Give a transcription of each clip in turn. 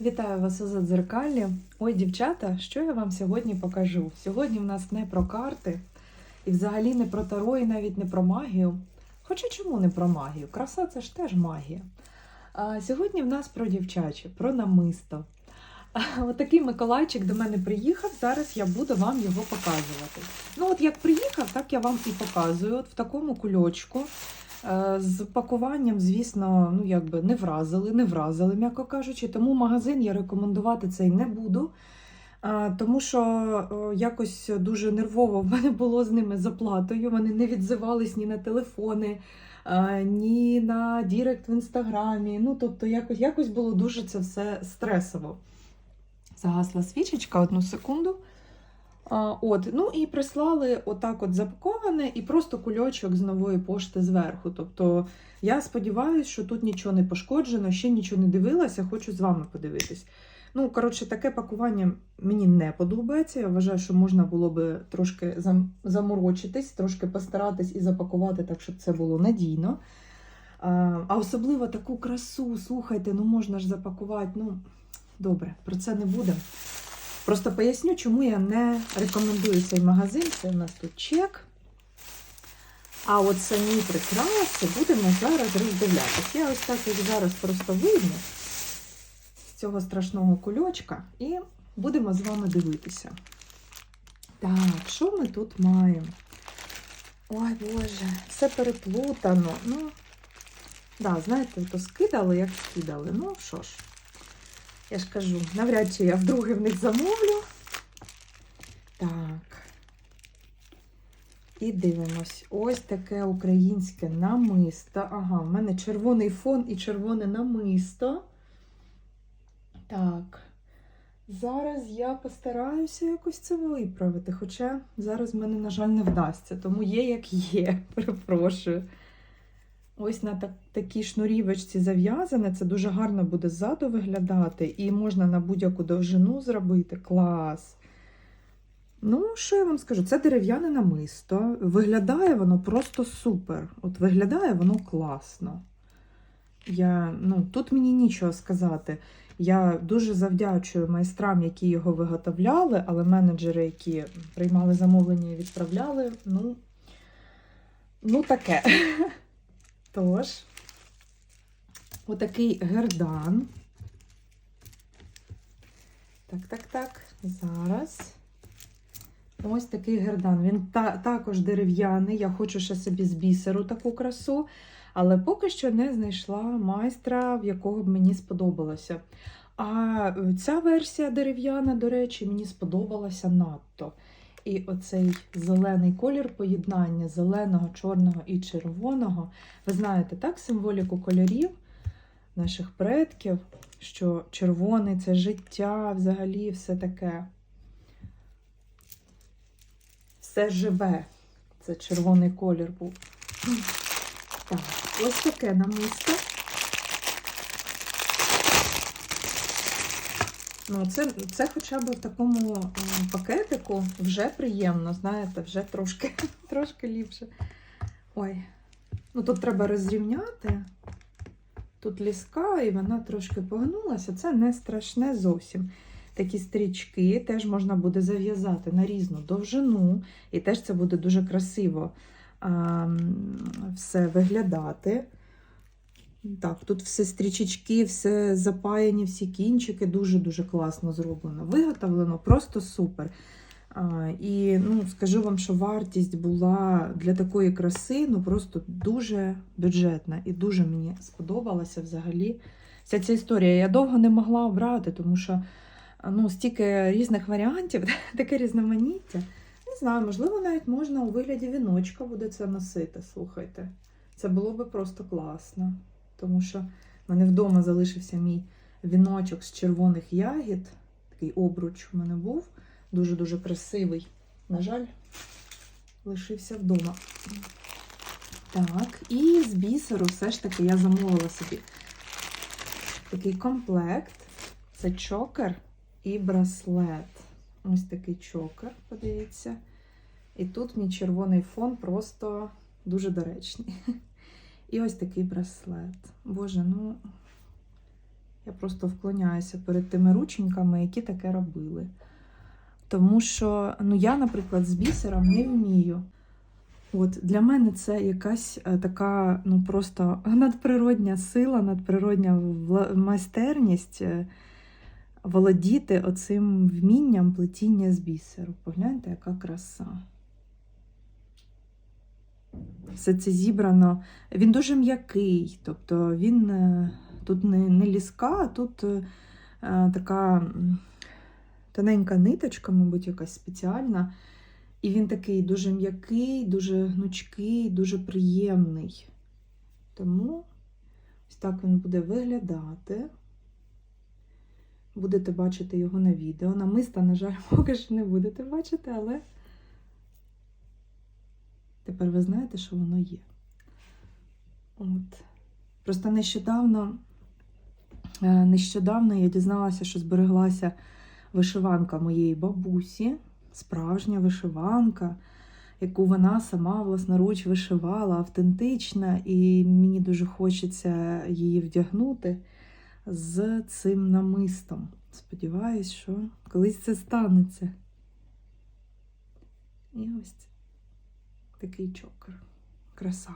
Вітаю вас у задзеркалі. Ой, дівчата, що я вам сьогодні покажу? Сьогодні в нас не про карти, і взагалі не про таро, і навіть не про магію. Хоча чому не про магію? Краса це ж теж магія. А сьогодні в нас про дівчаче, про намисто. Отакий Миколайчик до мене приїхав. Зараз я буду вам його показувати. Ну, от як приїхав, так я вам і показую. От в такому кульочку. Е, З пакуванням, звісно, ну якби не вразили, не вразили, м'яко кажучи. Тому магазин я рекомендувати цей не буду. Тому що е, якось дуже нервово в мене було з ними з оплатою. Вони не відзивались ні на телефони, ні на Дірект в інстаграмі. Ну, тобто, якось, якось було дуже це все стресово. Загасла свічечка, одну секунду. От, ну і прислали отак от запаковане і просто кульочок з нової пошти зверху. Тобто я сподіваюся, що тут нічого не пошкоджено, ще нічого не дивилася, хочу з вами подивитись. Ну, коротше, таке пакування мені не подобається. Я вважаю, що можна було би трошки зам- заморочитись, трошки постаратись і запакувати так, щоб це було надійно. А, особливо таку красу, слухайте, ну можна ж запакувати. Ну, добре, про це не будемо. Просто поясню, чому я не рекомендую цей магазин. Це в нас тут чек. А от самі прикраси будемо зараз роздивлятися. Я ось так як зараз просто вийму з цього страшного кульочка і будемо з вами дивитися. Так, що ми тут маємо? Ой, Боже, все переплутано. Ну, да, знаєте, то скидали, як скидали. Ну, що ж. Я ж кажу, навряд чи я вдруге в них замовлю. Так. І дивимось. Ось таке українське намисто. Ага, в мене червоний фон і червоне намисто. Так. Зараз я постараюся якось це виправити. Хоча зараз в мене, на жаль, не вдасться. Тому є, як є. Перепрошую. Ось на так, такій шнурівочці зав'язане, це дуже гарно буде ззаду виглядати, і можна на будь-яку довжину зробити. Клас. Ну, що я вам скажу? Це дерев'яне намисто. Виглядає воно просто супер. От виглядає воно класно. Я, ну, Тут мені нічого сказати. Я дуже завдячую майстрам, які його виготовляли, але менеджери, які приймали замовлення і відправляли, ну, ну таке. Тож, отакий гердан. Так, так, так. Зараз. Ось такий гердан. Він та, також дерев'яний. Я хочу ще собі з бісеру таку красу, але поки що не знайшла майстра, в якого б мені сподобалося. А ця версія дерев'яна, до речі, мені сподобалася надто. І оцей зелений колір поєднання зеленого, чорного і червоного. Ви знаєте, так, символіку кольорів наших предків, що червоний це життя, взагалі все таке. Все живе. Це червоний колір був. Так, ось таке намисто. Ну, це, це хоча б в такому пакетику вже приємно, знаєте, вже трошки, трошки ліпше. Ой, ну тут треба розрівняти. Тут ліска, і вона трошки погнулася. Це не страшне зовсім. Такі стрічки теж можна буде зав'язати на різну довжину, і теж це буде дуже красиво а, все виглядати. Так, тут все стрічечки, все запаяні, всі кінчики, дуже-дуже класно зроблено. Виготовлено просто супер. А, і ну, скажу вам, що вартість була для такої краси ну, просто дуже бюджетна і дуже мені сподобалася взагалі вся ця історія. Я довго не могла обрати, тому що ну, стільки різних варіантів, таке різноманіття. Не знаю, можливо, навіть можна у вигляді віночка буде це носити. Слухайте, це було би просто класно. Тому що в мене вдома залишився мій віночок з червоних ягід. Такий обруч у мене був. Дуже-дуже красивий. На жаль, лишився вдома. Так, і з бісеру все ж таки я замовила собі такий комплект. Це чокер і браслет. Ось такий чокер, подивіться. І тут мій червоний фон просто дуже доречний. І ось такий браслет. Боже, ну Я просто вклоняюся перед тими рученьками, які таке робили. Тому що ну, я, наприклад, з бісером не вмію. От для мене це якась е, така ну просто надприродня сила, надприродня майстерність е, володіти оцим вмінням плетіння з бісеру. Погляньте, яка краса. Все це зібрано. Він дуже м'який, тобто він е, тут не, не ліска, а тут е, е, така тоненька ниточка, мабуть, якась спеціальна. І він такий дуже м'який, дуже гнучкий, дуже приємний. Тому ось так він буде виглядати. Будете бачити його на відео. Намиста, на жаль, поки що не будете бачити, але тепер ви знаєте, що воно є. От. Просто нещодавно, е, нещодавно я дізналася, що збереглася вишиванка моєї бабусі справжня вишиванка, яку вона сама власноруч вишивала, автентична, і мені дуже хочеться її вдягнути з цим намистом. Сподіваюсь, що колись це станеться. І ось такий чокер. Краса.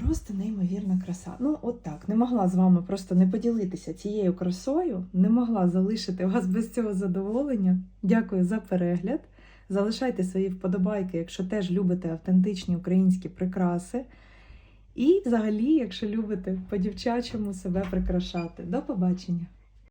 Просто неймовірна краса. Ну, от так. Не могла з вами просто не поділитися цією красою, не могла залишити вас без цього задоволення. Дякую за перегляд. Залишайте свої вподобайки, якщо теж любите автентичні українські прикраси. І взагалі, якщо любите по-дівчачому себе прикрашати. До побачення!